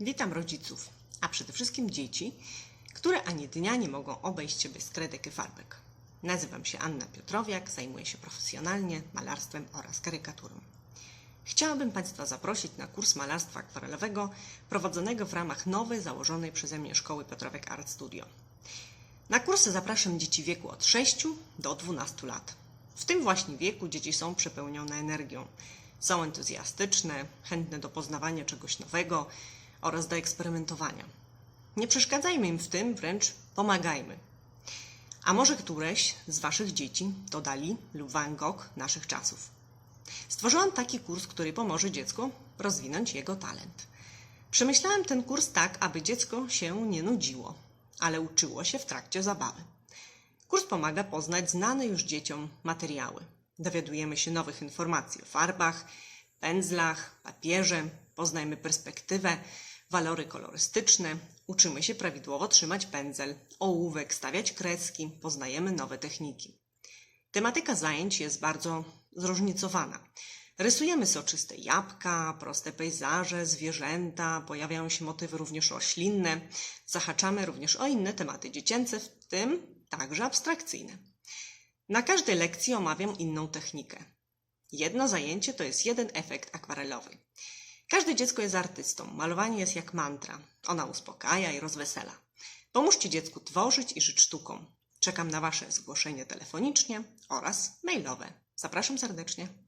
Witam rodziców, a przede wszystkim dzieci, które ani dnia nie mogą obejść się bez kredek i farbek. Nazywam się Anna Piotrowiak, zajmuję się profesjonalnie malarstwem oraz karykaturą. Chciałabym Państwa zaprosić na kurs malarstwa akwarelowego prowadzonego w ramach nowej, założonej przeze mnie szkoły Piotrowek Art Studio. Na kursy zapraszam dzieci wieku od 6 do 12 lat. W tym właśnie wieku dzieci są przepełnione energią. Są entuzjastyczne, chętne do poznawania czegoś nowego oraz do eksperymentowania. Nie przeszkadzajmy im w tym, wręcz pomagajmy. A może któreś z Waszych dzieci to Dali lub Van Gogh naszych czasów. Stworzyłam taki kurs, który pomoże dziecku rozwinąć jego talent. Przemyślałam ten kurs tak, aby dziecko się nie nudziło, ale uczyło się w trakcie zabawy. Kurs pomaga poznać znane już dzieciom materiały. Dowiadujemy się nowych informacji o farbach, pędzlach, papierze, poznajmy perspektywę, walory kolorystyczne, uczymy się prawidłowo trzymać pędzel, ołówek, stawiać kreski, poznajemy nowe techniki. Tematyka zajęć jest bardzo zróżnicowana. Rysujemy soczyste jabłka, proste pejzaże, zwierzęta, pojawiają się motywy również roślinne. Zahaczamy również o inne tematy dziecięce, w tym także abstrakcyjne. Na każdej lekcji omawiam inną technikę. Jedno zajęcie to jest jeden efekt akwarelowy. Każde dziecko jest artystą. Malowanie jest jak mantra. Ona uspokaja i rozwesela. Pomóżcie dziecku tworzyć i żyć sztuką. Czekam na Wasze zgłoszenie telefonicznie oraz mailowe. Zapraszam serdecznie.